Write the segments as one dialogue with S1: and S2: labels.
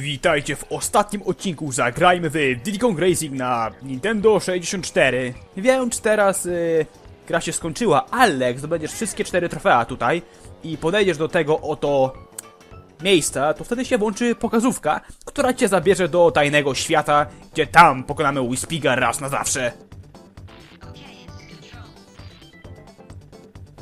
S1: Witajcie w ostatnim odcinku Zagrajmy w Diddy Kong Racing na Nintendo 64. Wiem, czy teraz y, gra się skończyła, ale zdobędziesz wszystkie cztery trofea tutaj i podejdziesz do tego oto miejsca, to wtedy się włączy pokazówka, która cię zabierze do tajnego świata, gdzie tam pokonamy Whispiga raz na zawsze.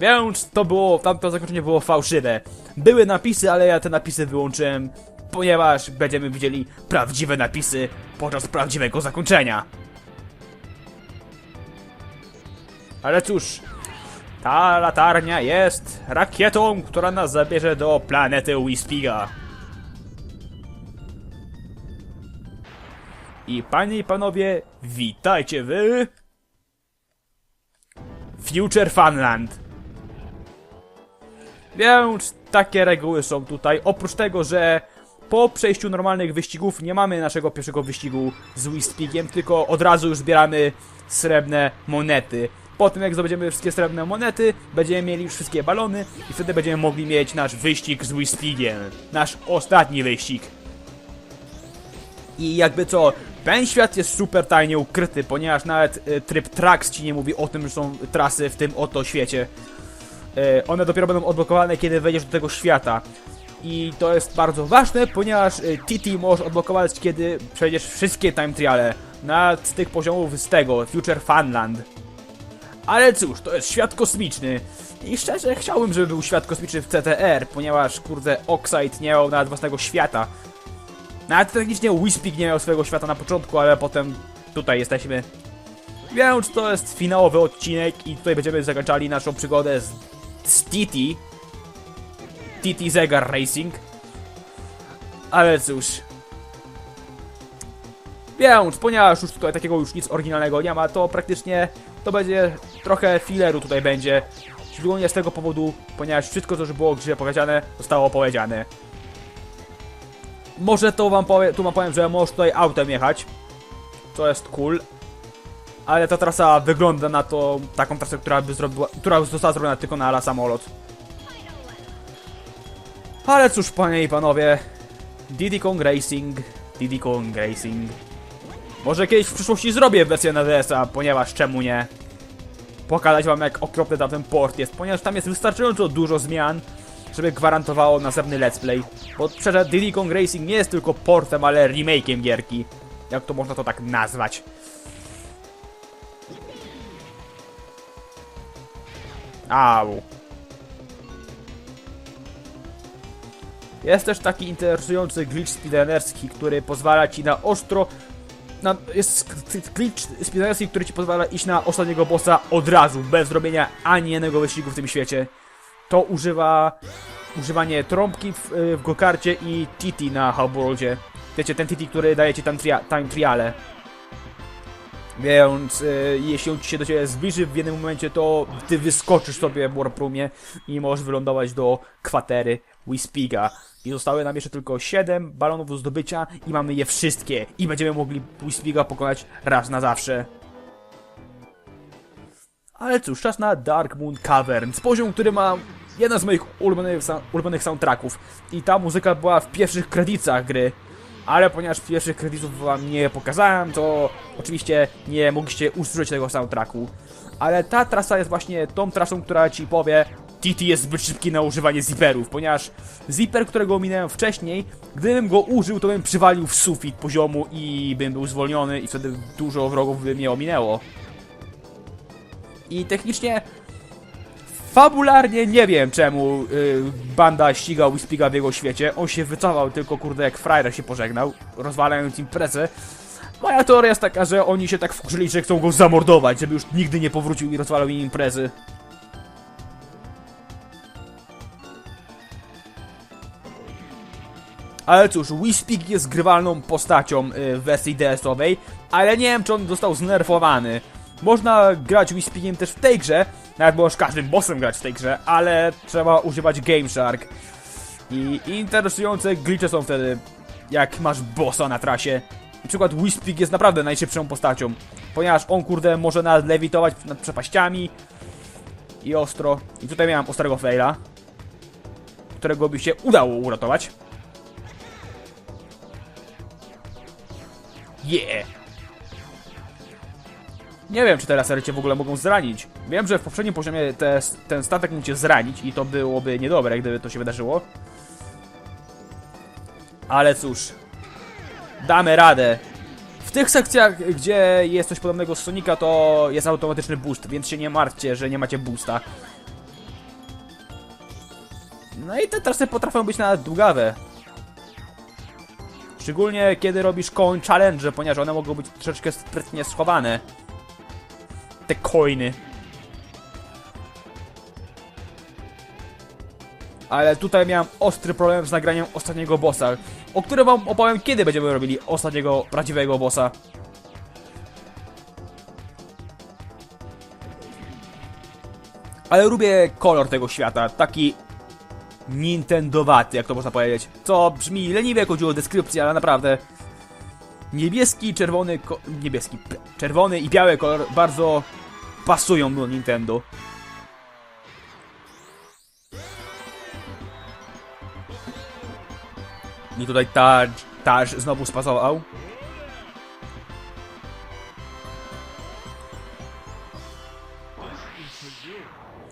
S1: Więc to było, tamto zakończenie było fałszywe. Były napisy, ale ja te napisy wyłączyłem, ponieważ będziemy widzieli prawdziwe napisy podczas prawdziwego zakończenia. Ale cóż, ta latarnia jest rakietą, która nas zabierze do planety Whispiga. I panie i panowie, witajcie w Future Funland. Więc takie reguły są tutaj. Oprócz tego, że po przejściu normalnych wyścigów nie mamy naszego pierwszego wyścigu z Whispigiem, tylko od razu już zbieramy srebrne monety. Po tym jak zdobędziemy wszystkie srebrne monety, będziemy mieli już wszystkie balony i wtedy będziemy mogli mieć nasz wyścig z Whispigiem. Nasz ostatni wyścig. I jakby co, ten świat jest super tajnie ukryty, ponieważ nawet y, tryb Trax ci nie mówi o tym, że są trasy w tym oto świecie. E, one dopiero będą odblokowane, kiedy wejdziesz do tego świata. I to jest bardzo ważne, ponieważ TT możesz odblokować, kiedy przejdziesz wszystkie time triale. Nawet z tych poziomów z tego, Future Funland. Ale cóż, to jest świat kosmiczny. I szczerze chciałbym, żeby był świat kosmiczny w CTR, ponieważ kurde Oxide nie miał nawet własnego świata. Nawet technicznie Whispig nie miał swojego świata na początku, ale potem tutaj jesteśmy. Więc to jest finałowy odcinek i tutaj będziemy zakończali naszą przygodę z, z TT. TT Zegar Racing. Ale cóż. Więc, ponieważ już tutaj takiego już nic oryginalnego nie ma, to praktycznie to będzie trochę fileru tutaj będzie. Szczególnie z tego powodu, ponieważ wszystko co już było grze powiedziane, zostało powiedziane. Może to wam powiem, tu wam powiem, że możesz tutaj autem jechać. To jest cool, ale ta trasa wygląda na to, taką trasę, która by zrobiła, która została zrobiona tylko na samolot. Ale cóż, panie i panowie, Diddy Kong Racing, Diddy Kong Racing. Może kiedyś w przyszłości zrobię wersję na DS-a, ponieważ czemu nie? Pokazać wam jak okropny tamten port jest, ponieważ tam jest wystarczająco dużo zmian, żeby gwarantowało następny let's play. Bo przecież Diddy Kong Racing nie jest tylko portem, ale remake'iem gierki. Jak to można to tak nazwać? Au. Jest też taki interesujący glitch speedrunnerski, który pozwala ci na ostro... Na, jest glitch speedrunnerski, który ci pozwala iść na ostatniego bossa od razu, bez zrobienia ani jednego wyścigu w tym świecie. To używa... Używanie trąbki w, y, w gokarcie i TT na Hubworldzie. Wiecie, ten TT, który daje ci tam tria time triale. Więc y, jeśli on ci się do ciebie zbliży w jednym momencie, to ty wyskoczysz sobie w Warproomie i możesz wylądować do kwatery Whispiga. I zostały nam jeszcze tylko 7 balonów do zdobycia i mamy je wszystkie. I będziemy mogli Whispiga pokonać raz na zawsze. Ale cóż, czas na Dark Moon Caverns. Poziom, który ma jeden z moich ulubionych, ulubionych soundtracków. I ta muzyka była w pierwszych kredytach gry. Ale ponieważ pierwszych kredytów wam nie pokazałem, to oczywiście nie mogliście usłyszeć tego soundtracku. Ale ta trasa jest właśnie tą trasą, która ci powie TT jest zbyt szybki na używanie zipperów, ponieważ zipper, którego ominąłem wcześniej, gdybym go użył, to bym przywalił w sufit poziomu i bym był zwolniony i wtedy dużo wrogów by mnie ominęło. I technicznie Fabularnie nie wiem czemu y, banda ścigał Whispiga w jego świecie. On się wycofał tylko kurde jak frajer się pożegnał, rozwalając imprezę. Moja teoria jest taka, że oni się tak wkurzyli, że chcą go zamordować, żeby już nigdy nie powrócił i rozwalał im imprezy. Ale cóż, Whispig jest grywalną postacią y, w wersji DS-owej, ale nie wiem czy on został znerfowany. Można grać Whispigiem też w tej grze, nawet możesz każdym bossem grać w tej grze, ale trzeba używać Game Shark. I interesujące glitche są wtedy, jak masz bossa na trasie. Na przykład Whispig jest naprawdę najszybszą postacią, ponieważ on kurde może nawet lewitować nad przepaściami i ostro. I tutaj miałem ostrego faila, którego by się udało uratować. Yeah! Nie wiem, czy te lasery cię w ogóle mogą zranić. Wiem, że w poprzednim poziomie te, ten statek mógł cię zranić i to byłoby niedobre, gdyby to się wydarzyło. Ale cóż, damy radę. W tych sekcjach, gdzie jest coś podobnego z Sonika, to jest automatyczny boost, więc się nie martwcie, że nie macie boosta. No i te trasy potrafią być nawet długawe. Szczególnie kiedy robisz coin challenge, ponieważ one mogą być troszeczkę sprytnie schowane. Te coiny. Ale tutaj miałem ostry problem z nagraniem ostatniego bossa, o którym wam opowiem kiedy będziemy robili ostatniego prawdziwego bossa. Ale lubię kolor tego świata, taki Nintendowaty, jak to można powiedzieć. Co brzmi leniwie, jak chodziło o deskrypcję, ale naprawdę niebieski, czerwony, niebieski, czerwony i biały kolor bardzo pasują do Nintendo. I tutaj Taj, Taj znowu spasował.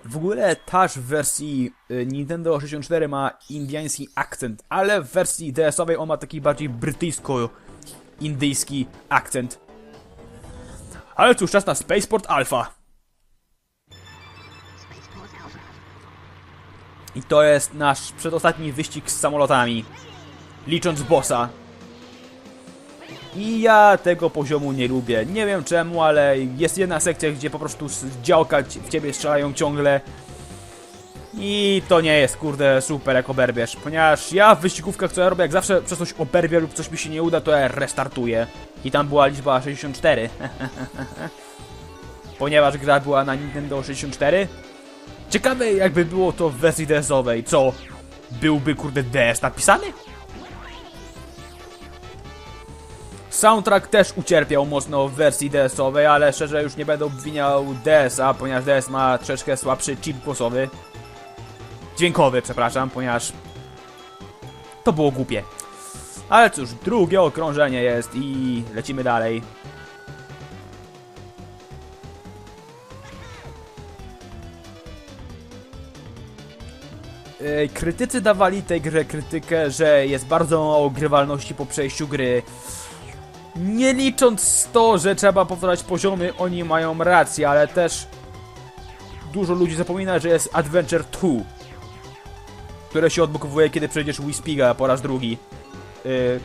S1: W ogóle Taj w wersji y, Nintendo 64 ma indiański akcent, ale w wersji DS-owej on ma taki bardziej brytyjsko-indyjski akcent. Ale cóż, czas na Spaceport Alpha. I to jest nasz przedostatni wyścig z samolotami. Licząc bossa. I ja tego poziomu nie lubię. Nie wiem czemu, ale jest jedna sekcja, gdzie po prostu z działka w ciebie strzelają ciągle. I to nie jest, kurde, super jak oberwiesz. Ponieważ ja w wyścigówkach, co ja robię, jak zawsze przez coś oberwię lub coś mi się nie uda, to ja restartuję. I tam była liczba 64. Ponieważ gra była na Nintendo 64. Ciekawe jakby było to w wersji DS-owej. Co? Byłby, kurde, DS napisany? Soundtrack też ucierpiał mocno w wersji DS-owej, ale szczerze już nie będę obwiniał DS-a, ponieważ DS ma troszeczkę słabszy chip głosowy. Dźwiękowy, przepraszam, ponieważ to było głupie. Ale cóż, drugie okrążenie jest i lecimy dalej. Ej, Krytycy dawali tej grze krytykę, że jest bardzo mało grywalności po przejściu gry. Nie licząc to, że trzeba powtarzać poziomy, oni mają rację, ale też dużo ludzi zapomina, że jest Adventure 2, które się odblokowuje, kiedy przejdziesz Whispiga po raz drugi. Yy,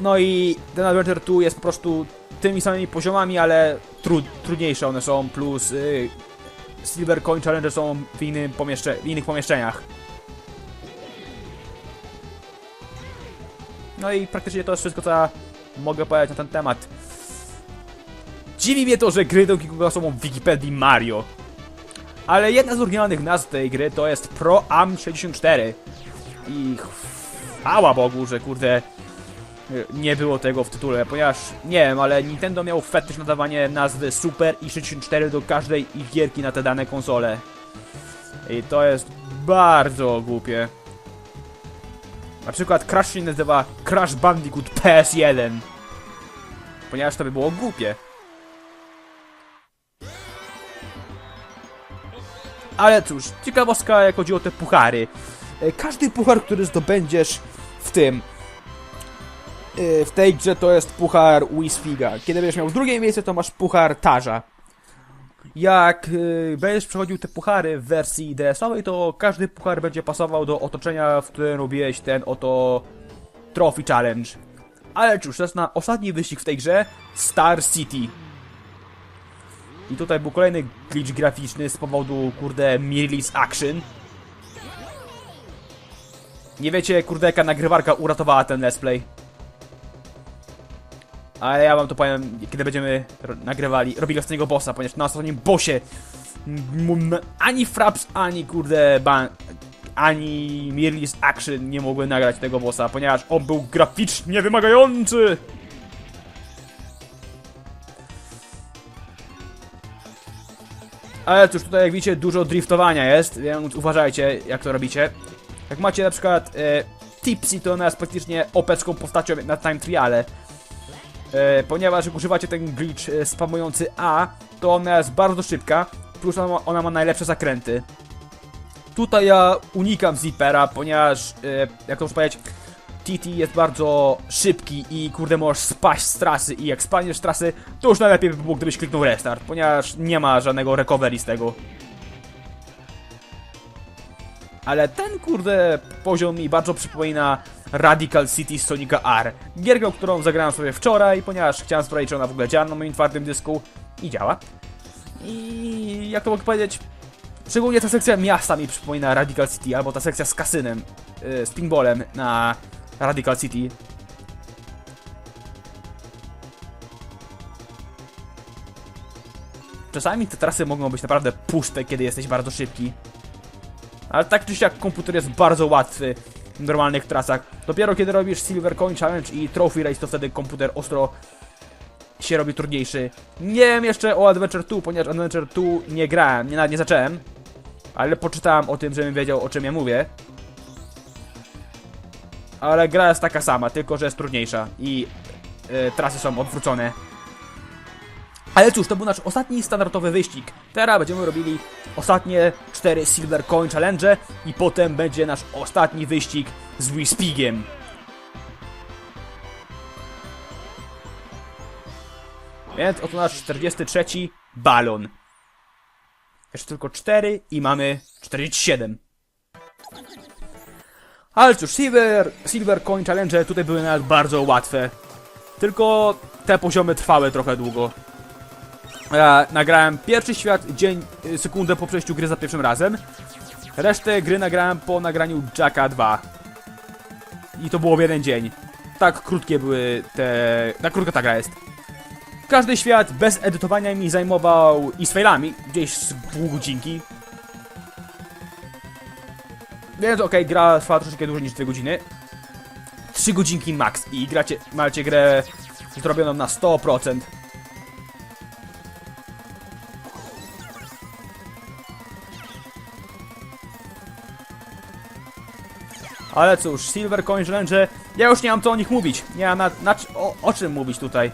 S1: no i ten Adventure 2 jest po prostu tymi samymi poziomami, ale tru trudniejsze one są, plus yy, Silver Coin Challenge są w, innym pomieszcze w innych pomieszczeniach. No i praktycznie to jest wszystko, co mogę powiedzieć na ten temat. Dziwi mnie to, że gry Donkey Konga są w Wikipedii Mario. Ale jedna z oryginalnych nazw tej gry to jest Pro Am 64. I chwała Bogu, że kurde nie było tego w tytule, ponieważ nie wiem, ale Nintendo miał fetysz nadawanie nazwy Super i 64 do każdej ich gierki na te dane konsole. I to jest bardzo głupie. Na przykład Crash się nazywa Crash Bandicoot PS1. Ponieważ to by było głupie. Ale cóż, ciekawostka jak chodzi o te puchary. E, Każdy puchar, który zdobędziesz w tym e, w tej grze to jest puchar Wisfiga. Kiedy będziesz miał drugie miejsce, to masz puchar Tarza. Jak y, będziesz przechodził te puchary w wersji DS-owej, to każdy puchar będzie pasował do otoczenia, w którym robiłeś ten oto Trophy Challenge. Ale cóż, to jest na ostatni wyścig w tej grze Star City. I tutaj był kolejny glitch graficzny z powodu, kurde, Mirrorless Action. Nie wiecie, kurde, jaka nagrywarka uratowała ten let's play. Ale ja wam to powiem, kiedy będziemy nagrywali, robili ostatniego bossa, ponieważ na ostatnim bossie ani Fraps, ani kurde ban, ani Mirrorless Action nie mogły nagrać tego bossa, ponieważ on był graficznie wymagający. Ale cóż, tutaj jak widzicie dużo driftowania jest, więc uważajcie jak to robicie. Jak macie na przykład e, Tipsy, to ona jest praktycznie opecką postacią na time triale. E, ponieważ jak używacie ten glitch e, spamujący A, to ona jest bardzo szybka, plus ona, ma- ona ma najlepsze zakręty. Tutaj ja unikam Zippera, ponieważ, e, jak to muszę powiedzieć, TT jest bardzo szybki i kurde możesz spaść z trasy i jak spadniesz z trasy, to już najlepiej by było gdybyś kliknął restart, ponieważ nie ma żadnego recovery z tego. Ale ten kurde poziom mi bardzo przypomina Radical City z Sonica R. Gierkę, którą zagrałem sobie wczoraj, ponieważ chciałem sprawdzić, czy ona w ogóle działa na moim twardym dysku i działa. I jak to mogę powiedzieć, szczególnie ta sekcja miasta mi przypomina Radical City, albo ta sekcja z kasynem, yy, z pinballem na Radical City. Czasami te trasy mogą być naprawdę puste, kiedy jesteś bardzo szybki. Ale tak czy siak komputer jest bardzo łatwy normalnych trasach. Dopiero kiedy robisz Silver Coin Challenge i Trophy Race, to wtedy komputer ostro się robi trudniejszy. Nie wiem jeszcze o Adventure 2, ponieważ Adventure 2 nie grałem, nie, nie zacząłem. Ale poczytałem o tym, żebym wiedział o czym ja mówię. Ale gra jest taka sama, tylko że jest trudniejsza i y, trasy są odwrócone. Ale cóż, to był nasz ostatni standardowy wyścig. Teraz będziemy robili ostatnie cztery Silver Coin Challenge i potem będzie nasz ostatni wyścig z Whispigiem. Więc oto nasz 43 balon. Jeszcze tylko 4 i mamy 47. Ale cóż, Silver, Silver Coin Challenge tutaj były nawet bardzo łatwe. Tylko te poziomy trwały trochę długo. Ja nagrałem pierwszy świat dzień, y, sekundę po przejściu gry za pierwszym razem. Resztę gry nagrałem po nagraniu Jacka 2. I to było w jeden dzień. Tak krótkie były te... Tak krótka ta gra jest. Każdy świat bez edytowania mi zajmował i z failami, gdzieś z pół godzinki. Więc okej, gra trwa troszeczkę dłużej niż 2 godziny. 3 godzinki max i gracie, macie grę zrobioną na 100%. Ale cóż, Silver Coin Challenge, ja już nie mam co o nich mówić. Nie mam na, na, o, o czym mówić tutaj.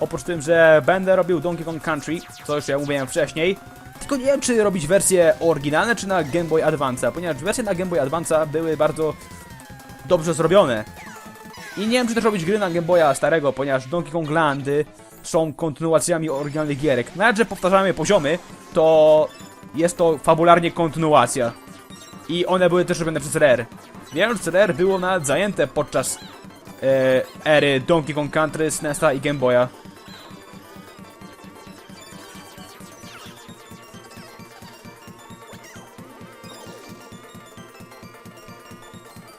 S1: Oprócz tym, że będę robił Donkey Kong Country, co już ja mówiłem wcześniej. Tylko nie wiem, czy robić wersje oryginalne, czy na Game Boy Advance, ponieważ wersje na Game Boy Advance były bardzo dobrze zrobione. I nie wiem, czy też robić gry na Game Boya starego, ponieważ Donkey Kong Landy są kontynuacjami oryginalnych gierek. Nawet, że powtarzamy poziomy, to jest to fabularnie kontynuacja. I one były też robione przez Rare. Że Rare było nawet zajęte podczas e, ery Donkey Kong Country, SNESa i Game Boya.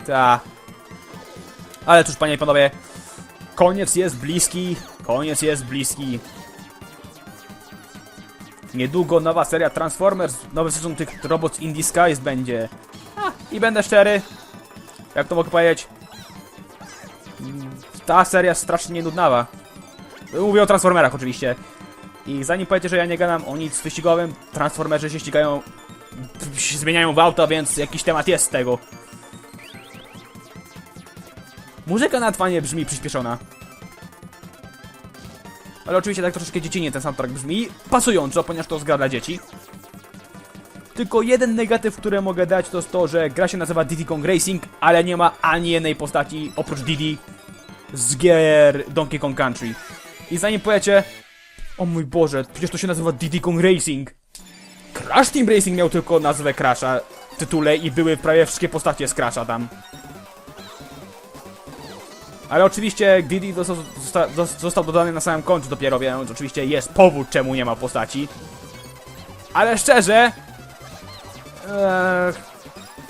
S1: Ta. Ale cóż, panie i panowie, koniec jest bliski, koniec jest bliski. Niedługo nowa seria Transformers, nowy sezon tych Robots in Disguise będzie. A, I będę szczery, jak to mogę powiedzieć, mm, ta seria jest strasznie nudnawa. Mówię o Transformerach oczywiście. I zanim powiecie, że ja nie gadam o nic wyścigowym, Transformerzy się ścigają, się zmieniają w auto, więc jakiś temat jest z tego. Muzyka na fajnie brzmi przyspieszona. Ale oczywiście tak troszeczkę dziecinnie ten soundtrack brzmi. Pasująco, ponieważ to jest gra dla dzieci. Tylko jeden negatyw, który mogę dać, to jest to, że gra się nazywa Diddy Kong Racing, ale nie ma ani jednej postaci oprócz Diddy z gier Donkey Kong Country. I zanim powiecie, o mój Boże, przecież to się nazywa Diddy Kong Racing. Crash Team Racing miał tylko nazwę Crasha w tytule i były prawie wszystkie postacie z Crasha tam. Ale oczywiście Diddy został, zosta- zos- został dodany na samym końcu dopiero, więc oczywiście jest powód, czemu nie ma postaci. Ale szczerze... Eee,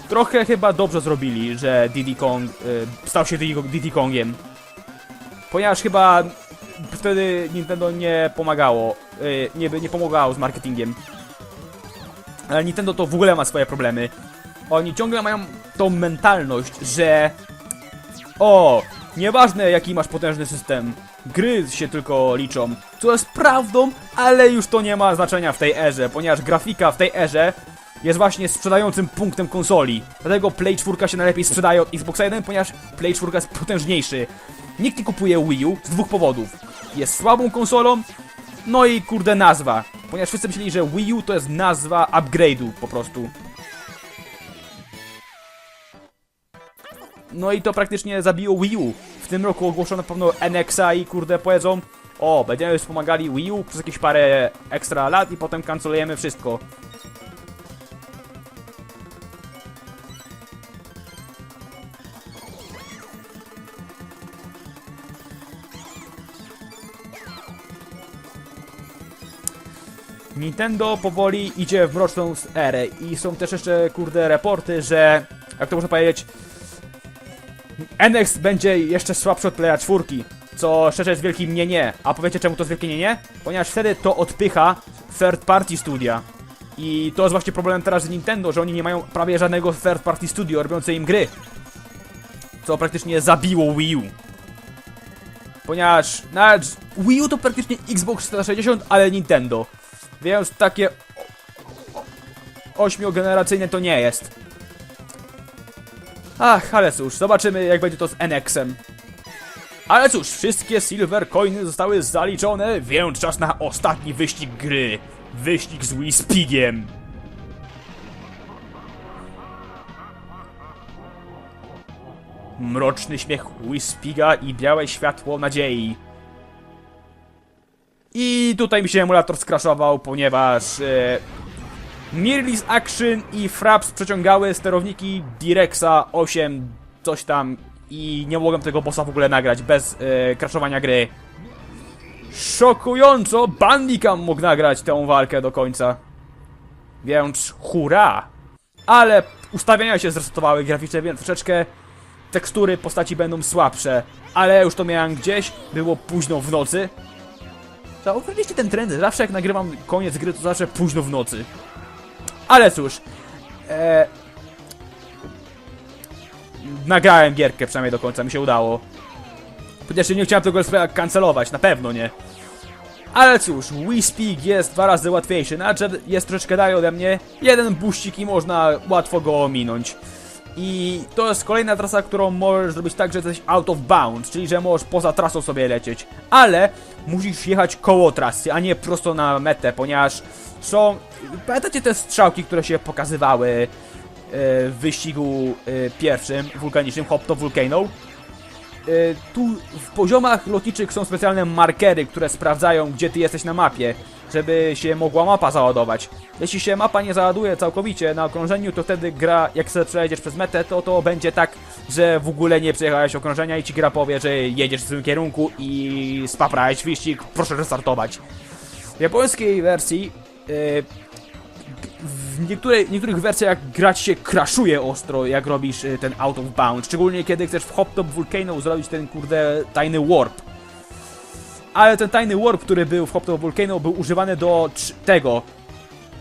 S1: trochę chyba dobrze zrobili, że Diddy Kong e, stał się Diddy, Diddy Kongiem. Ponieważ chyba wtedy Nintendo nie pomagało, e, nie, nie pomagało z marketingiem. Ale Nintendo to w ogóle ma swoje problemy. Oni ciągle mają tą mentalność, że o, nieważne jaki masz potężny system, gry się tylko liczą. Co jest prawdą, ale już to nie ma znaczenia w tej erze, ponieważ grafika w tej erze jest właśnie sprzedającym punktem konsoli. Dlatego Play 4 się najlepiej sprzedaje od Xbox 1, ponieważ Play 4 jest potężniejszy. Nikt nie kupuje Wii U z dwóch powodów. Jest słabą konsolą, no i kurde nazwa, ponieważ wszyscy myśleli, że Wii U to jest nazwa upgrade'u po prostu. No i to praktycznie zabiło Wii U. W tym roku ogłoszono pewno NX-a i kurde powiedzą o, będziemy wspomagali Wii U przez jakieś parę ekstra lat i potem kancelujemy wszystko. Nintendo powoli idzie w mroczną erę i są też jeszcze kurde raporty, że jak to można powiedzieć NX będzie jeszcze słabszy od Playa 4, co szczerze jest wielkim nie nie. A powiecie czemu to jest wielkie nie nie? Ponieważ wtedy to odpycha third party studia. I to jest właśnie problem teraz z Nintendo, że oni nie mają prawie żadnego third party studio robiące im gry. Co praktycznie zabiło Wii U. Ponieważ nawet Wii U to praktycznie Xbox 360, ale Nintendo. Więc takie ośmiogeneracyjne to nie jest. Ach, ale cóż, zobaczymy jak będzie to z NX-em. Ale cóż, wszystkie Silver Coiny zostały zaliczone, więc czas na ostatni wyścig gry. Wyścig z Wii Spigiem. Mroczny śmiech Whispiga i białe światło nadziei. I tutaj mi się emulator skraszował, ponieważ e, Mirrorless Action i Fraps przeciągały sterowniki Direxa 8 coś tam i nie mogłem tego bossa w ogóle nagrać bez crashowania gry. Szokująco Bandicam mógł nagrać tę walkę do końca. Więc hurra! Ale ustawienia się zresetowały graficznie, więc troszeczkę tekstury postaci będą słabsze. Ale już to miałem gdzieś, było późno w nocy. Zauważyliście ten trend? Zawsze jak nagrywam koniec gry, to zawsze późno w nocy. Ale cóż, e... nagrałem gierkę przynajmniej do końca, mi się udało. Chociaż nie chciałem tego kancelować, na pewno nie. Ale cóż, Wii Speak jest dwa razy łatwiejszy, Nadger jest troszeczkę dalej ode mnie, jeden buścik i można łatwo go ominąć. I to jest kolejna trasa, którą możesz zrobić tak, że jesteś out of bounds, czyli że możesz poza trasą sobie lecieć. Ale musisz jechać koło trasy, a nie prosto na metę, ponieważ są... Pamiętacie te strzałki, które się pokazywały e, w wyścigu e, pierwszym, wulkanicznym, Hop to Volcano? E, tu w poziomach lotniczych są specjalne markery, które sprawdzają, gdzie ty jesteś na mapie, żeby się mogła mapa załadować. Jeśli się mapa nie załaduje całkowicie na okrążeniu, to wtedy gra, jak sobie przejedziesz przez metę, to to będzie tak, że w ogóle nie przejechałeś okrążenia i ci gra powie, że jedziesz w tym kierunku i spaprałeś wyścig, proszę restartować. W japońskiej wersji yy, w niektórych wersjach grać się crashuje ostro, jak robisz y, ten out of bound. Szczególnie kiedy chcesz w Hop Top Volcano zrobić ten kurde tajny warp. Ale ten tajny warp, który był w Hop Top Volcano, był używany do tego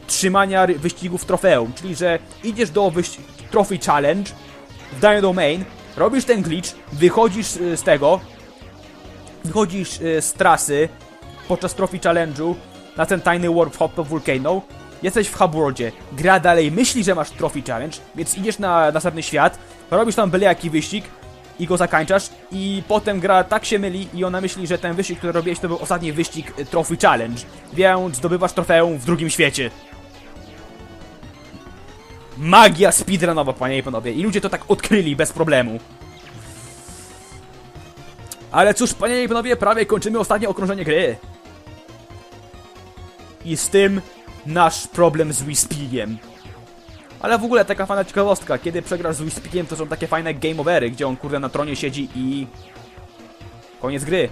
S1: trzymania wyścigów trofeum. Czyli, że idziesz do Trophy Challenge w danym domain, robisz ten glitch, wychodzisz y, z tego, wychodzisz y, z trasy podczas Trophy Challenge'u na ten tajny warp w Hop Top Volcano, jesteś w Hubworldzie, gra dalej myśli, że masz Trophy Challenge, więc idziesz na następny świat, robisz tam byle jaki wyścig i go zakończasz i potem gra tak się myli i ona myśli, że ten wyścig, który robiłeś to był ostatni wyścig y, Trophy Challenge, więc zdobywasz trofeum w drugim świecie. Magia speedrunowa, panie i panowie, i ludzie to tak odkryli bez problemu. Ale cóż, panie i panowie, prawie kończymy ostatnie okrążenie gry. I z tym nasz problem z Whispigiem. Ale w ogóle taka fajna ciekawostka, kiedy przegrasz z Whispigiem, to są takie fajne game overy, gdzie on kurde na tronie siedzi i... Koniec gry.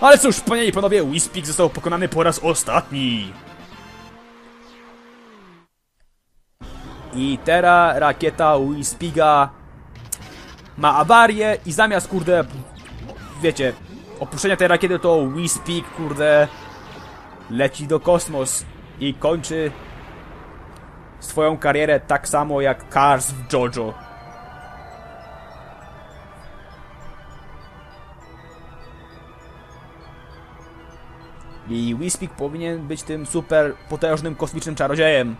S1: Ale cóż, panie i panowie, Whispig został pokonany po raz ostatni. I teraz rakieta Whispiga ma awarię i zamiast kurde, wiecie, opuszczenia tej rakiety to Whispig kurde leci do kosmos i kończy swoją karierę tak samo jak Cars w JoJo. I Whispig powinien być tym super potężnym kosmicznym czarodziejem.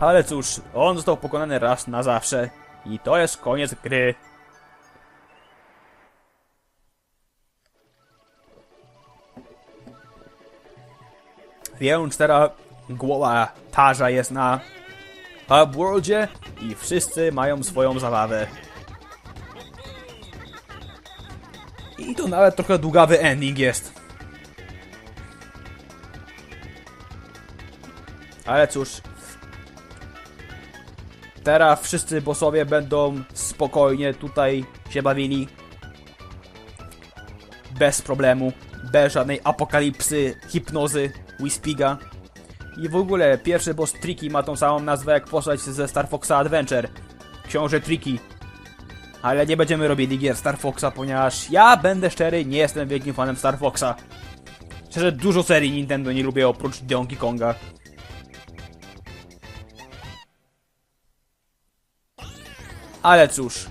S1: Ale cóż, on został pokonany raz na zawsze. I to jest koniec gry. Więc teraz głowa Tarza jest na Upworldzie i wszyscy mają swoją zabawę. I to nawet trochę długawy ending jest. Ale cóż. Teraz wszyscy bossowie będą spokojnie tutaj się bawili. Bez problemu. Bez żadnej apokalipsy, hipnozy, Whispiga. I w ogóle pierwszy boss Tricky ma tą samą nazwę jak postać ze Star Foxa Adventure. Książę Tricky. Ale nie będziemy robili gier Star Foxa, ponieważ ja będę szczery, nie jestem wielkim fanem Star Foxa. Szczerze, dużo serii Nintendo nie lubię oprócz Donkey Konga. Ale cóż.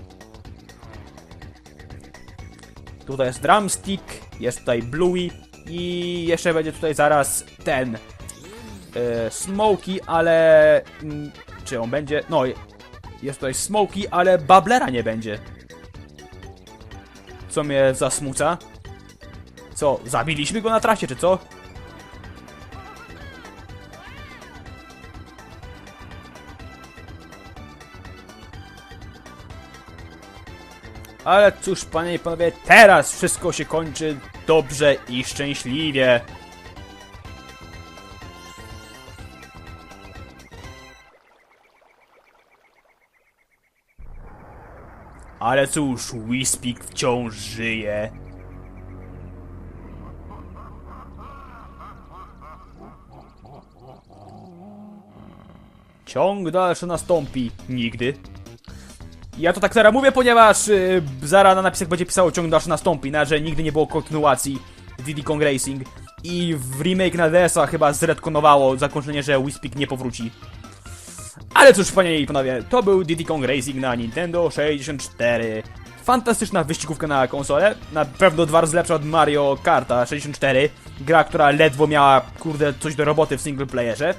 S1: Tutaj jest drumstick, jest tutaj Bluey i jeszcze będzie tutaj zaraz ten e, Smokey, ale mm, czy on będzie? No, jest tutaj Smokey, ale Bablera nie będzie. Co mnie zasmuca? Co, zabiliśmy go na trasie, czy co? Ale cóż, panie i panowie, teraz wszystko się kończy dobrze i szczęśliwie. Ale cóż, Whispik wciąż żyje. Ciąg dalszy nastąpi. Nigdy. Ja to tak teraz mówię, ponieważ yy, zaraz na napisach będzie pisało ciąg dalszy nastąpi, na że nigdy nie było kontynuacji Diddy Kong Racing. I w remake na DS-a chyba zredkonowało zakończenie, że Whispik nie powróci. Ale cóż, panie i panowie, to był Diddy Kong Racing na Nintendo 64. Fantastyczna wyścigówka na konsolę, na pewno dwa razy lepsza od Mario Karta 64. Gra, która ledwo miała, kurde, coś do roboty w single playerze.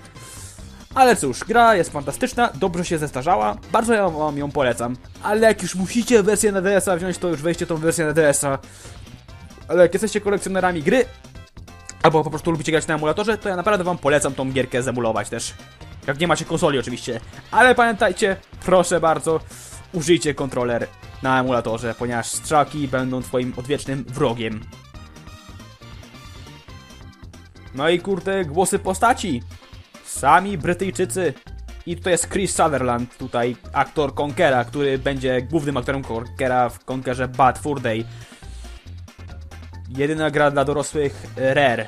S1: Ale cóż, gra jest fantastyczna, dobrze się zestarzała, bardzo ja wam ją polecam. Ale jak już musicie wersję na DS-a wziąć, to już weźcie tą wersję na DS-a. Ale jak jesteście kolekcjonerami gry, albo po prostu lubicie grać na emulatorze, to ja naprawdę wam polecam tą gierkę zemulować też. Jak nie macie konsoli oczywiście. Ale pamiętajcie, proszę bardzo, użyjcie kontroler na emulatorze, ponieważ strzałki będą twoim odwiecznym wrogiem. No i kurde, głosy postaci. Sami Brytyjczycy. I tutaj jest Chris Sutherland, tutaj aktor Conkera, który będzie głównym aktorem Conkera w Conkerze Bad Fur Day. Jedyna gra dla dorosłych e, Rare.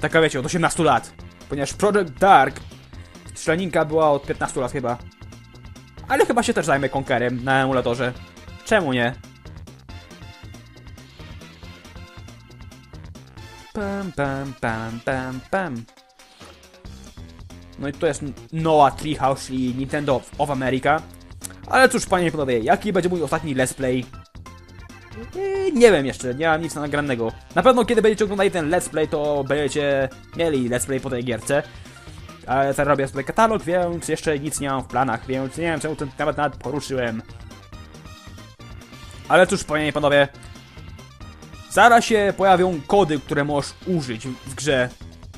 S1: Taka wiecie, od 18 lat. Ponieważ Project Dark Strzelaninka była od 15 lat chyba. Ale chyba się też zajmę Conkerem na emulatorze. Czemu nie? Pam, pam, pam, pam, pam. No i to jest Noah Treehouse, czyli Nintendo of America. Ale cóż, panie i panowie, jaki będzie mój ostatni let's play? Eee, Nie wiem jeszcze, nie mam nic nagranego. Na pewno kiedy będziecie oglądali ten let's play, to będziecie mieli let's play po tej gierce. Ale teraz robię sobie katalog, więc jeszcze nic nie mam w planach, więc nie wiem czemu ten temat nawet poruszyłem. Ale cóż, panie i panowie, zaraz się pojawią kody, które możesz użyć w grze.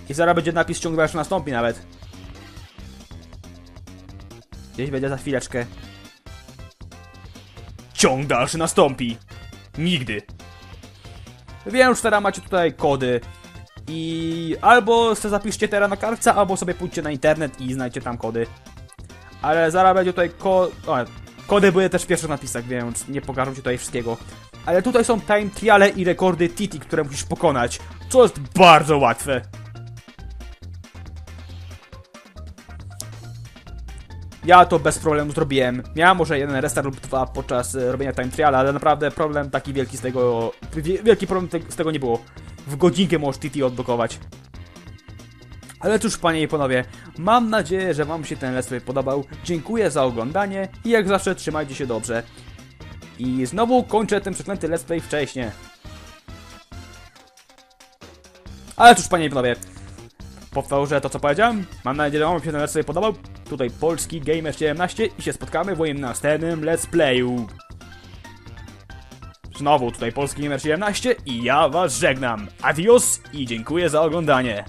S1: I zaraz będzie napis ciąg dalszy nastąpi nawet. Gdzieś będzie za chwileczkę. Ciąg dalszy nastąpi. Nigdy. Więc teraz macie tutaj kody. I albo sobie zapiszcie teraz na kartce, albo sobie pójdźcie na internet i znajdzie tam kody. Ale zaraz będzie tutaj ko... O, kody były też w pierwszych napisach, więc nie pokażę ci tutaj wszystkiego. Ale tutaj są time triale i rekordy Titi, które musisz pokonać. Co jest bardzo łatwe. Ja to bez problemu zrobiłem. Miałem może jeden restart lub dwa podczas e, robienia time triala, ale naprawdę problem taki wielki z tego... wie- Wielki problem te, z tego nie było. W godzinkę możesz TT odblokować. Ale cóż, panie i panowie, mam nadzieję, że wam się ten let's play podobał. Dziękuję za oglądanie i jak zawsze trzymajcie się dobrze. I znowu kończę ten przeklęty let's play wcześniej. Ale cóż, panie i panowie, powtórzę to, co powiedziałem. Mam nadzieję, że wam się ten let's play podobał. Tutaj Polski Gamer 17 i się spotkamy w moim następnym Let's Playu. Znowu tutaj Polski Gamer 17 i ja was żegnam. Adios i dziękuję za oglądanie.